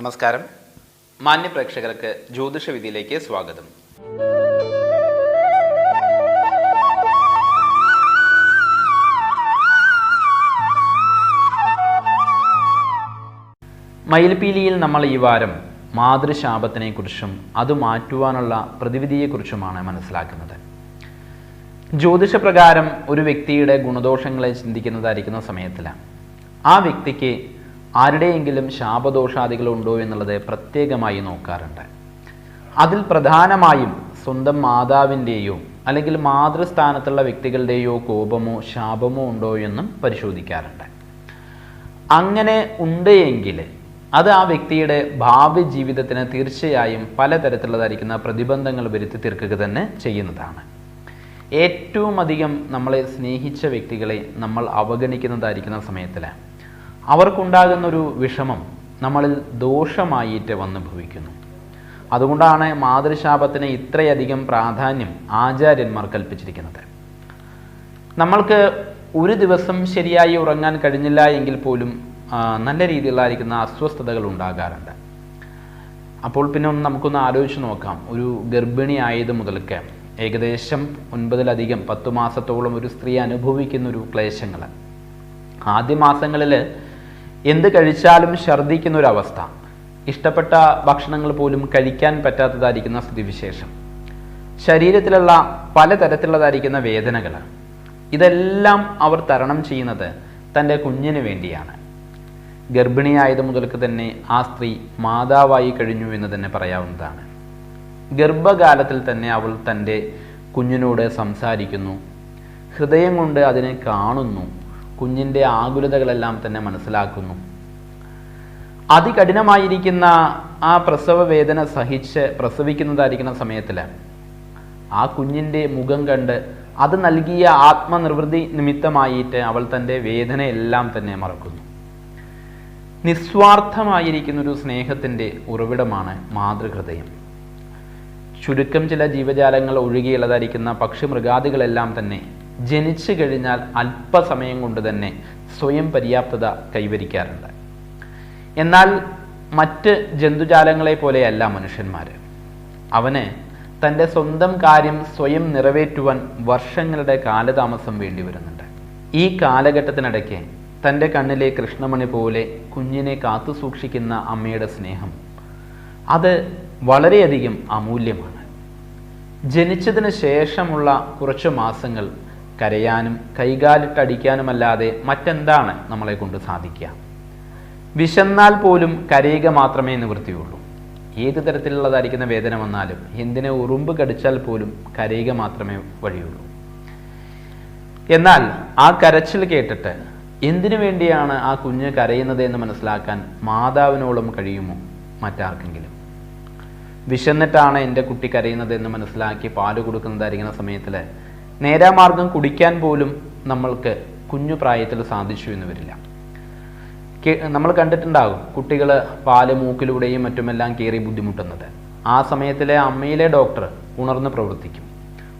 നമസ്കാരം. മാന്യ പ്രേക്ഷകർക്ക് ജ്യോതിഷ വിധിയിലേക്ക് സ്വാഗതം. മയിൽപീലിയിൽ നമ്മൾ ഈ വാരം മാതൃശാപത്തിനെ കുറിച്ചും അത് മാറ്റുവാനുള്ള പ്രതിവിധിയെക്കുറിച്ചുമാണ് മനസ്സിലാക്കുന്നത്. ജ്യോതിഷപ്രകാരം ഒരു വ്യക്തിയുടെ ഗുണദോഷങ്ങളെ ചിന്തിക്കുന്നതായിരിക്കുന്ന സമയത്തിലാണ്. ആ വ്യക്തിക്ക് ആരുടെയെങ്കിലും ശാപദോഷാദികൾ ഉണ്ടോ എന്നുള്ളത് പ്രത്യേകമായി നോക്കാറുണ്ട്. അതിൽ പ്രധാനമായും സ്വന്തം മാതാവിന്റെയോ അല്ലെങ്കിൽ മാതൃസ്ഥാനത്തുള്ള വ്യക്തികളുടെയോ കോപമോ ശാപമോ ഉണ്ടോ എന്നും പരിശോധിക്കാറുണ്ട്. അങ്ങനെ ഉണ്ട് എങ്കിൽ അത് ആ വ്യക്തിയുടെ ഭാവി ജീവിതത്തിന് തീർച്ചയായും പലതരത്തിലുള്ളതായിരിക്കുന്ന പ്രതിബന്ധങ്ങൾ വരുത്തി തീർക്കുക തന്നെ ചെയ്യുന്നതാണ്. ഏറ്റവും അധികം നമ്മളെ സ്നേഹിച്ച വ്യക്തികളെ നമ്മൾ അവഗണിക്കുന്നതായിരിക്കുന്ന സമയത്തിൽ അവർക്കുണ്ടാകുന്ന ഒരു വിഷമം നമ്മളിൽ ദോഷമായിട്ട് വന്ന് ഭവിക്കുന്നു. അതുകൊണ്ടാണ് മാതൃശാപത്തിന് ഇത്രയധികം പ്രാധാന്യം ആചാര്യന്മാർ കൽപ്പിച്ചിരിക്കുന്നത്. നമ്മൾക്ക് ഒരു ദിവസം ശരിയായി ഉറങ്ങാൻ കഴിഞ്ഞില്ല എങ്കിൽ പോലും നല്ല രീതിയിലായിരിക്കുന്ന അസ്വസ്ഥതകൾ ഉണ്ടാകാറുണ്ട്. അപ്പോൾ പിന്നെ ഒന്ന് നമുക്കൊന്ന് ആലോചിച്ച് നോക്കാം. ഒരു ഗർഭിണി ആയത് മുതൽക്ക് ഏകദേശം ഒൻപതിലധികം പത്ത് മാസത്തോളം ഒരു സ്ത്രീ അനുഭവിക്കുന്ന ഒരു ക്ലേശങ്ങൾ ആദ്യ മാസങ്ങളിൽ എന്ത് കഴിച്ചാലും ഛർദ്ദിക്കുന്ന ഒരു അവസ്ഥ ഇഷ്ടപ്പെട്ട ഭക്ഷണങ്ങൾ പോലും കഴിക്കാൻ പറ്റാത്തതായിരിക്കുന്ന സ്ഥിതിവിശേഷം. ശരീരത്തിലുള്ള പലതരത്തിലുള്ളതായിരിക്കുന്ന വേദനകൾ ഇതെല്ലാം അവർ തരണം ചെയ്യുന്നത് തന്റെ കുഞ്ഞിന് വേണ്ടിയാണ്. ഗർഭിണിയായത് മുതൽക്ക് തന്നെ ആ സ്ത്രീ മാതാവായി കഴിഞ്ഞു എന്ന് തന്നെ പറയാവുന്നതാണ്. ഗർഭകാലത്തിൽ തന്നെ അവൾ തന്റെ കുഞ്ഞിനോട് സംസാരിക്കുന്നു. ഹൃദയം കൊണ്ട് അതിനെ കാണുന്നു. കുഞ്ഞിന്റെ ആകുലതകളെല്ലാം തന്നെ മനസ്സിലാക്കുന്നു. അതികഠിനമായിരിക്കുന്ന ആ പ്രസവ വേദന സഹിച്ച് പ്രസവിക്കുന്നതായിരിക്കുന്ന സമയത്തിൽ ആ കുഞ്ഞിന്റെ മുഖം കണ്ട് അത് നൽകിയ ആത്മനിർവൃതി നിമിത്തമായിട്ട് അവൾ തന്റെ വേദനയെല്ലാം തന്നെ മറക്കുന്നു. നിസ്വാർത്ഥമായിരിക്കുന്ന ഒരു സ്നേഹത്തിന്റെ ഉറവിടമാണ് മാതൃഹൃദയം. ചുരുക്കം ചില ജീവജാലങ്ങൾ ഒഴുകിയുള്ളതായിരിക്കുന്ന പക്ഷി മൃഗാദികളെല്ലാം തന്നെ ജനിച്ചു കഴിഞ്ഞാൽ അല്പസമയം കൊണ്ട് തന്നെ സ്വയം പര്യാപ്തത കൈവരിക്കാറുണ്ട്. എന്നാൽ മറ്റ് ജന്തുജാലങ്ങളെ പോലെയല്ല മനുഷ്യന്മാർ അവന് തന്റെ സ്വന്തം കാര്യം സ്വയം നിറവേറ്റുവാൻ വർഷങ്ങളുടെ കാലതാമസം വേണ്ടി വരുന്നുണ്ട് ഈ കാലഘട്ടത്തിനിടയ്ക്ക് തന്റെ കണ്ണിലെ കൃഷ്ണമണി പോലെ കുഞ്ഞിനെ കാത്തു സൂക്ഷിക്കുന്ന അമ്മയുടെ സ്നേഹം. അത് വളരെയധികം അമൂല്യമാണ്. ജനിച്ചതിന് ശേഷമുള്ള കുറച്ച് മാസങ്ങൾ കരയാനും കൈകാലിട്ടടിക്കാനുമല്ലാതെ മറ്റെന്താണ് നമ്മളെ കൊണ്ട് സാധിക്കുക? വിശന്നാൽ പോലും കരയുക മാത്രമേ നിവൃത്തിയുള്ളൂ. ഏത് തരത്തിലുള്ളതായിരിക്കുന്ന വേദന വന്നാലും എന്തിനെ ഉറുമ്പ് കടിച്ചാൽ പോലും കരയുക മാത്രമേ വഴിയുള്ളൂ. എന്നാൽ ആ കരച്ചിൽ കേട്ടിട്ട് എന്തിനു വേണ്ടിയാണ് ആ കുഞ്ഞ് കരയുന്നത് എന്ന് മനസ്സിലാക്കാൻ മാതാവിനോളം കഴിയുമോ? മറ്റാർക്കെങ്കിലും. വിശന്നിട്ടാണ് എന്റെ കുട്ടി കരയുന്നത് എന്ന് മനസ്സിലാക്കി പാൽ കൊടുക്കുന്നതായിരിക്കുന്ന സമയത്തിൽ നേരാമാർഗം കുടിക്കാൻ പോലും നമ്മൾക്ക് കുഞ്ഞു പ്രായത്തിൽ സാധിച്ചു എന്ന് വരില്ല. നമ്മൾ കണ്ടിട്ടുണ്ടാകും കുട്ടികൾ പാൽ മൂക്കിലൂടെയും മറ്റുമെല്ലാം കയറി ബുദ്ധിമുട്ടുന്നത്. ആ സമയത്തിലെ അമ്മയിലെ ഡോക്ടർ ഉണർന്ന് പ്രവർത്തിക്കും.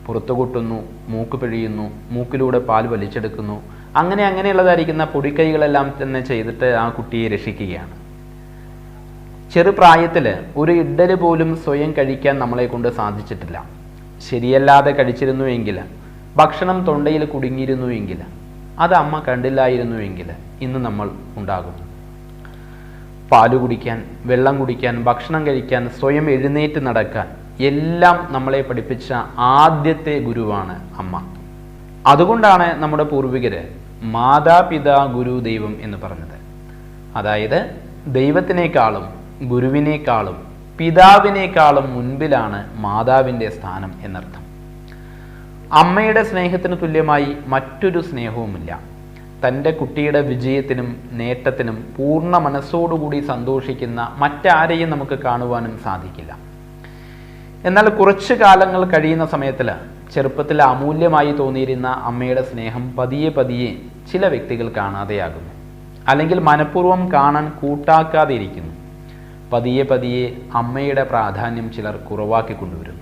പുറത്തു കൊട്ടുന്നു മൂക്ക് പിഴിയുന്നു മൂക്കിലൂടെ പാൽ വലിച്ചെടുക്കുന്നു അങ്ങനെ അങ്ങനെയുള്ളതായിരിക്കുന്ന പൊടിക്കൈകളെല്ലാം തന്നെ ചെയ്തിട്ട് ആ കുട്ടിയെ രക്ഷിക്കുകയാണ്. ചെറുപ്രായത്തിൽ ഒരു ഇഡ്ഡൽ പോലും സ്വയം കഴിക്കാൻ നമ്മളെ കൊണ്ട് സാധിച്ചിട്ടില്ല. ശരിയല്ലാതെ കഴിച്ചിരുന്നുവെങ്കിൽ ഭക്ഷണം തൊണ്ടയിൽ കുടുങ്ങിയിരുന്നുവെങ്കിൽ അത് അമ്മ കണ്ടില്ലായിരുന്നുവെങ്കിൽ ഇന്ന് നമ്മൾ ഉണ്ടാകും പാൽ കുടിക്കാൻ വെള്ളം കുടിക്കാൻ ഭക്ഷണം കഴിക്കാൻ സ്വയം എഴുന്നേറ്റ് നടക്കാൻ എല്ലാം നമ്മളെ പഠിപ്പിച്ച ആദ്യത്തെ ഗുരുവാണ് അമ്മ. അതുകൊണ്ടാണ് നമ്മുടെ പൂർവികര് മാതാപിതാ ഗുരു ദൈവം എന്ന് പറഞ്ഞത്. അതായത് ദൈവത്തിനേക്കാളും ഗുരുവിനേക്കാളും പിതാവിനേക്കാളും മുൻപിലാണ് മാതാവിന്റെ സ്ഥാനം എന്നർത്ഥം. അമ്മയുടെ സ്നേഹത്തിന് തുല്യമായി മറ്റൊരു സ്നേഹവുമില്ല. തന്റെ കുട്ടിയുടെ വിജയത്തിനും നേട്ടത്തിനും പൂർണ മനസ്സോടുകൂടി സന്തോഷിക്കുന്ന മറ്റാരെയും നമുക്ക് കാണുവാനും സാധിക്കില്ല. എന്നാൽ കുറച്ചു കാലങ്ങൾ കഴിയുന്ന സമയത്തിൽ ചെറുപ്പത്തിൽ അമൂല്യമായി തോന്നിയിരുന്ന അമ്മയുടെ സ്നേഹം പതിയെ പതിയെ ചില വ്യക്തികൾ കാണാതെയാകുന്നു. അല്ലെങ്കിൽ മനഃപൂർവം കാണാൻ കൂട്ടാക്കാതെ ഇരിക്കുന്നു പതിയെ പതിയെ അമ്മയുടെ പ്രാധാന്യം ചിലർ കുറവാക്കി കൊണ്ടുവരുന്നു.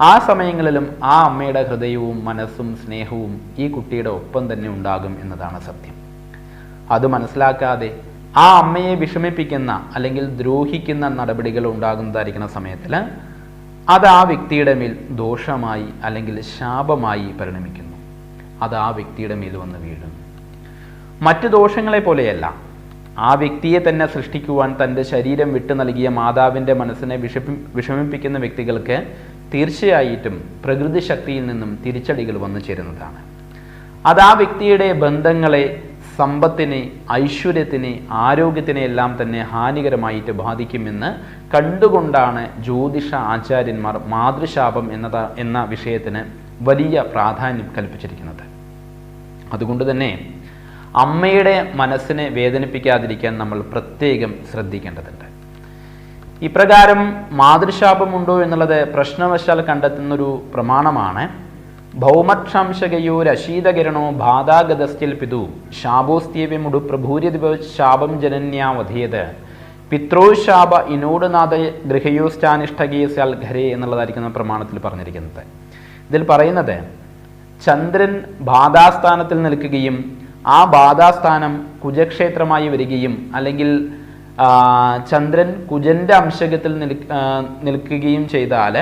ആ സമയങ്ങളിലും ആ അമ്മയുടെ ഹൃദയവും മനസ്സും സ്നേഹവും ഈ കുട്ടിയുടെ ഒപ്പം തന്നെ ഉണ്ടാകും എന്നതാണ് സത്യം. അത് മനസ്സിലാക്കാതെ ആ അമ്മയെ വിഷമിപ്പിക്കുന്ന അല്ലെങ്കിൽ ദ്രോഹിക്കുന്ന നടപടികൾ ഉണ്ടാകുന്നതായിരിക്കുന്ന സമയത്തിൽ അത് ആ വ്യക്തിയുടെ മേൽ ദോഷമായി അല്ലെങ്കിൽ ശാപമായി പരിണമിക്കുന്നു. അത് ആ വ്യക്തിയുടെ മേൽ വന്ന് വീഴുന്നു. മറ്റ് ദോഷങ്ങളെ പോലെയല്ല. ആ വ്യക്തിയെ തന്നെ സൃഷ്ടിക്കുവാൻ തന്റെ ശരീരം വിട്ടു നൽകിയ മാതാവിന്റെ മനസ്സിനെ വിഷപ്പി വിഷമിപ്പിക്കുന്ന വ്യക്തികൾക്ക് തീർച്ചയായിട്ടും പ്രകൃതി ശക്തിയിൽ നിന്നും തിരിച്ചടികൾ വന്നു ചേരുന്നതാണ്. അത് ആ വ്യക്തിയുടെ ബന്ധങ്ങളെ സമ്പത്തിനെ ഐശ്വര്യത്തിനെ ആരോഗ്യത്തിനെ എല്ലാം തന്നെ ഹാനികരമായിട്ട് ബാധിക്കുമെന്ന് കണ്ടുകൊണ്ടാണ് ജ്യോതിഷ ആചാര്യന്മാർ മാതൃശാപം എന്നത എന്ന വിഷയത്തിന് വലിയ പ്രാധാന്യം കൽപ്പിച്ചിരിക്കുന്നത്. അതുകൊണ്ട് തന്നെ അമ്മയുടെ മനസ്സിനെ വേദനിപ്പിക്കാതിരിക്കാൻ നമ്മൾ പ്രത്യേകം ശ്രദ്ധിക്കേണ്ടതുണ്ട്. ഇപ്രകാരം മാതൃശാപമുണ്ടോ എന്നുള്ളത് പ്രശ്നവശാൽ കണ്ടെത്തുന്നൊരു പ്രമാണമാണ്. ഭൗമക്ഷാംശകയോരശീതകിരണോ ബാധാഗതസ്ഥിൽ പിതു. ശാപോസ്ത്യവ്യമുടു പ്രഭൂര്യതിപ ശാപം ജനന്യാവധിയത് പിത്രോശാപ ഇനോടുനാഥ നാഥ ഘരേ എന്നുള്ളതായിരിക്കുന്ന പ്രമാണത്തിൽ പറഞ്ഞിരിക്കുന്നത്. ഇതിൽ പറയുന്നത് ചന്ദ്രൻ ബാധാസ്ഥാനത്തിൽ നിൽക്കുകയും ആ ബാധാസ്ഥാനം കുജക്ഷേത്രമായി വരികയും അല്ലെങ്കിൽ ചന്ദ്രൻ കുജന്റെ അംശകത്തിൽ നിൽ നിൽക്കുകയും ചെയ്താൽ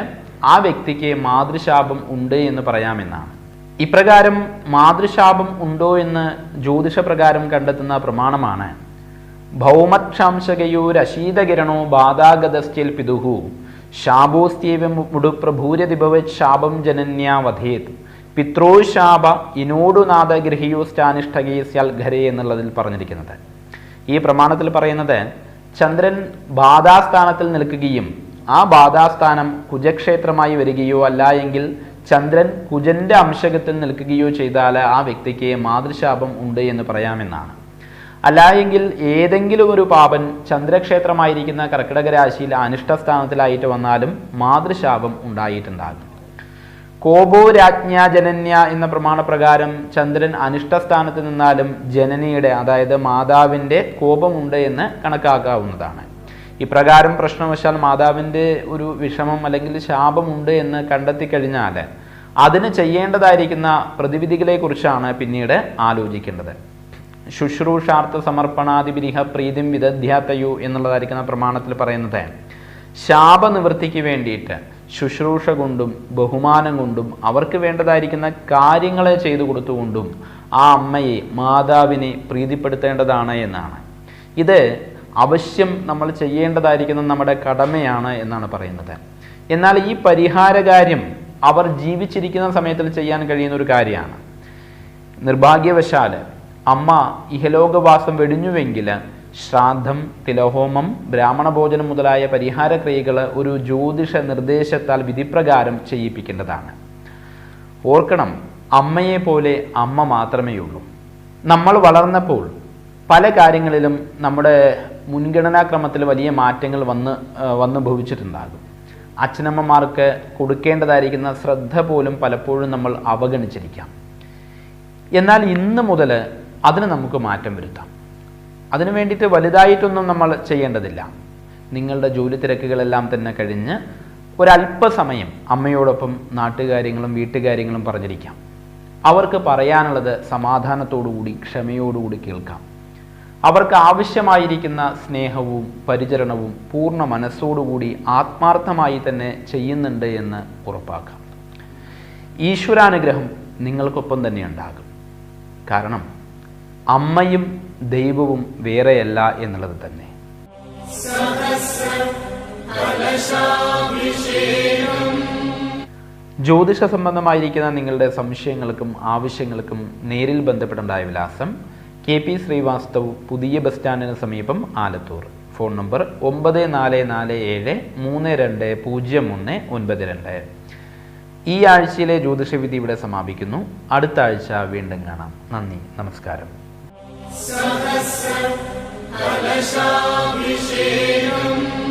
ആ വ്യക്തിക്ക് മാതൃശാപം ഉണ്ട് എന്ന് പറയാമെന്നാണ്. ഇപ്രകാരം മാതൃശാപം ഉണ്ടോ എന്ന് ജ്യോതിഷപ്രകാരം കണ്ടെത്തുന്ന പ്രമാണമാണ്. ഭൗമക്ഷാംശകയോരശീതകിരണോ ബാധാഗതസ്ഥിൽ പിതുഹു. ശാപോസ്ത്യവമുടു മുടുപ്രഭൂര്യതിഭവത് ശാപം ജനന്യാവധേത് പിത്രോശാപ ഇനോടുനാഥ ഗൃഹിയോസ്ഥാനിഷ്ഠകേ സ്യാൽ ഘരേ എന്നുള്ളതിൽ പറഞ്ഞിരിക്കുന്നത്. ഈ പ്രമാണത്തിൽ പറയുന്നത് ചന്ദ്രൻ ബാധാസ്ഥാനത്തിൽ നിൽക്കുകയും ആ ബാധാസ്ഥാനം കുജക്ഷേത്രമായി വരികയോ അല്ല എങ്കിൽ ചന്ദ്രൻ കുജന്റെ അംശകത്തിൽ നിൽക്കുകയോ ചെയ്താൽ ആ വ്യക്തിക്ക് മാതൃശാപം ഉണ്ട് എന്ന് പറയാമെന്നാണ്. അല്ല എങ്കിൽ ഏതെങ്കിലും ഒരു പാപൻ ചന്ദ്രക്ഷേത്രമായിരിക്കുന്ന കർക്കിടക രാശിയിൽ അനിഷ്ടസ്ഥാനത്തിലായിട്ട് വന്നാലും മാതൃശാപം ഉണ്ടായിട്ടുണ്ടാകും. കോപോ രാജ്ഞ ജനന്യ എന്ന പ്രമാണപ്രകാരം ചന്ദ്രൻ അനിഷ്ടസ്ഥാനത്ത് നിന്നാലും ജനനിയുടെ അതായത് മാതാവിന്റെ കോപമുണ്ട് എന്ന് കണക്കാക്കാവുന്നതാണ്. ഇപ്രകാരം പ്രശ്നവശാൽ മാതാവിന്റെ ഒരു വിഷമം അല്ലെങ്കിൽ ശാപമുണ്ട് എന്ന് കണ്ടെത്തി കഴിഞ്ഞാൽ അതിന് ചെയ്യേണ്ടതായിരിക്കുന്ന പ്രതിവിധികളെക്കുറിച്ചാണ് പിന്നീട് ആലോചിക്കേണ്ടത്. ശുശ്രൂഷാർത്ഥ സമർപ്പണാതിപിരിഹ പ്രീതിം വിദധ്യാത്തയു എന്നുള്ളതായിരിക്കുന്ന പ്രമാണത്തിൽ പറയുന്നത് ശാപനിവൃത്തിക്ക് വേണ്ടിയിട്ട് ശുശ്രൂഷ കൊണ്ടും ബഹുമാനം കൊണ്ടും അവർക്ക് വേണ്ടതായിരിക്കുന്ന കാര്യങ്ങളെ ചെയ്തു കൊടുത്തുകൊണ്ടും ആ അമ്മയെ മാതാവിനെ പ്രീതിപ്പെടുത്തേണ്ടതാണ് എന്നാണ്. ഇത് അവശ്യം നമ്മൾ ചെയ്യേണ്ടതായിരിക്കുന്ന നമ്മുടെ കടമയാണ് എന്നാണ് പറയുന്നത്. എന്നാൽ ഈ പരിഹാരകാര്യം അവർ ജീവിച്ചിരിക്കുന്ന സമയത്തിൽ ചെയ്യാൻ കഴിയുന്ന ഒരു കാര്യമാണ്. നിർഭാഗ്യവശാൽ അമ്മ ഇഹലോകവാസം വെടിഞ്ഞുവെങ്കിൽ ശ്രാദ്ധം തിലഹോമം ബ്രാഹ്മണ ഭോജനം മുതലായ പരിഹാര ക്രിയകൾ ഒരു ജ്യോതിഷ നിർദ്ദേശത്താൽ വിധിപ്രകാരം ചെയ്യിപ്പിക്കേണ്ടതാണ്. ഓർക്കണം അമ്മയെ പോലെ അമ്മ മാത്രമേ ഉള്ളൂ നമ്മൾ വളർന്നപ്പോൾ പല കാര്യങ്ങളിലും നമ്മുടെ മുൻഗണനാക്രമത്തിൽ വലിയ മാറ്റങ്ങൾ വന്ന് വന്ന് ഭവിച്ചിട്ടുണ്ടാകും. അച്ഛനമ്മമാർക്ക് കൊടുക്കേണ്ടതായിരിക്കുന്ന ശ്രദ്ധ പോലും പലപ്പോഴും നമ്മൾ അവഗണിച്ചിരിക്കാം. എന്നാൽ ഇന്ന് മുതൽ അതിന് നമുക്ക് മാറ്റം വരുത്താം. അതിനു വേണ്ടിയിട്ട് വലുതായിട്ടൊന്നും നമ്മൾ ചെയ്യേണ്ടതില്ല. നിങ്ങളുടെ ജോലി തിരക്കുകളെല്ലാം തന്നെ കഴിഞ്ഞ് ഒരല്പസമയം അമ്മയോടൊപ്പം നാട്ടുകാര്യങ്ങളും വീട്ടുകാര്യങ്ങളും പറഞ്ഞിരിക്കാം. അവർക്ക് പറയാനുള്ളത് സമാധാനത്തോടുകൂടി ക്ഷമയോടുകൂടി കേൾക്കാം. അവർക്ക് ആവശ്യമായിരിക്കുന്ന സ്നേഹവും പരിചരണവും പൂർണ മനസ്സോടുകൂടി ആത്മാർത്ഥമായി തന്നെ ചെയ്യുന്നുണ്ട് എന്ന് ഉറപ്പാക്കാം. ഈശ്വരാനുഗ്രഹം നിങ്ങൾക്കൊപ്പം തന്നെ ഉണ്ടാകും. കാരണം അമ്മയും ദൈവവും വേറെയല്ല എന്നുള്ളത് തന്നെ. ജ്യോതിഷ സംബന്ധമായിരിക്കുന്ന നിങ്ങളുടെ സംശയങ്ങൾക്കും ആവശ്യങ്ങൾക്കും നേരിൽ ബന്ധപ്പെടേണ്ടായ വിലാസം കെ പി ശ്രീവാസ്തവ് പുതിയ ബസ് സ്റ്റാൻഡിന് സമീപം ആലത്തൂർ. ഫോൺ നമ്പർ ഒമ്പത് നാല് നാല് ഏഴ് മൂന്ന് രണ്ട് പൂജ്യം ഒന്ന് ഒൻപത് രണ്ട്. ഈ ആഴ്ചയിലെ ജ്യോതിഷവിധി ഇവിടെ സമാപിക്കുന്നു. അടുത്ത ആഴ്ച വീണ്ടും കാണാം. നന്ദി. നമസ്കാരം. കലശാഭിഷേകം